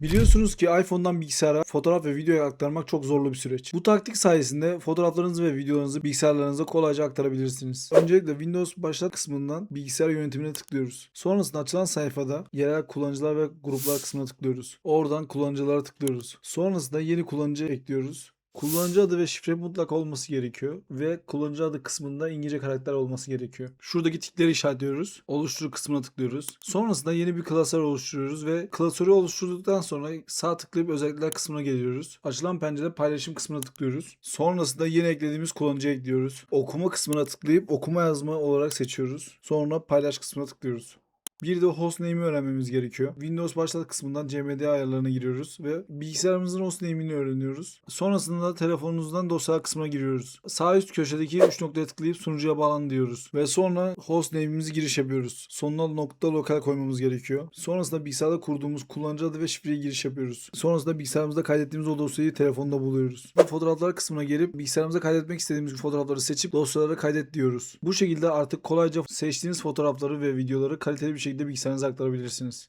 Biliyorsunuz ki iPhone'dan bilgisayara fotoğraf ve videoya aktarmak çok zorlu bir süreç. Bu taktik sayesinde fotoğraflarınızı ve videolarınızı bilgisayarlarınıza kolayca aktarabilirsiniz. Öncelikle Windows başlat kısmından bilgisayar yönetimine tıklıyoruz. Sonrasında açılan sayfada yerel kullanıcılar ve gruplar kısmına tıklıyoruz. Oradan kullanıcılara tıklıyoruz. Sonrasında yeni kullanıcı ekliyoruz. Kullanıcı adı ve şifre mutlaka olması gerekiyor ve kullanıcı adı kısmında İngilizce karakter olması gerekiyor. Şuradaki tikleri işaretliyoruz. Oluştur kısmına tıklıyoruz. Sonrasında yeni bir klasör oluşturuyoruz ve klasörü oluşturduktan sonra sağ tıklayıp özellikler kısmına geliyoruz. Açılan pencerede paylaşım kısmına tıklıyoruz. Sonrasında yeni eklediğimiz kullanıcı ekliyoruz. Okuma kısmına tıklayıp okuma yazma olarak seçiyoruz. Sonra paylaş kısmına tıklıyoruz. Bir de hostname'i öğrenmemiz gerekiyor. Windows başlat kısmından CMD ayarlarına giriyoruz ve bilgisayarımızın hostname'ini öğreniyoruz. Sonrasında telefonunuzdan dosya kısmına giriyoruz. Sağ üst köşedeki 3 noktaya tıklayıp sunucuya bağlan diyoruz. Ve sonra hostname'imizi giriş yapıyoruz. Sonuna nokta lokal koymamız gerekiyor. Sonrasında bilgisayarda kurduğumuz kullanıcı adı ve şifreyi giriş yapıyoruz. Sonrasında bilgisayarımızda kaydettiğimiz o dosyayı telefonda buluyoruz. Ve fotoğraflar kısmına gelip bilgisayarımıza kaydetmek istediğimiz fotoğrafları seçip dosyalara kaydet diyoruz. Bu şekilde artık kolayca seçtiğiniz fotoğrafları ve videoları kaliteli bir şekilde bilgisayarınıza aktarabilirsiniz.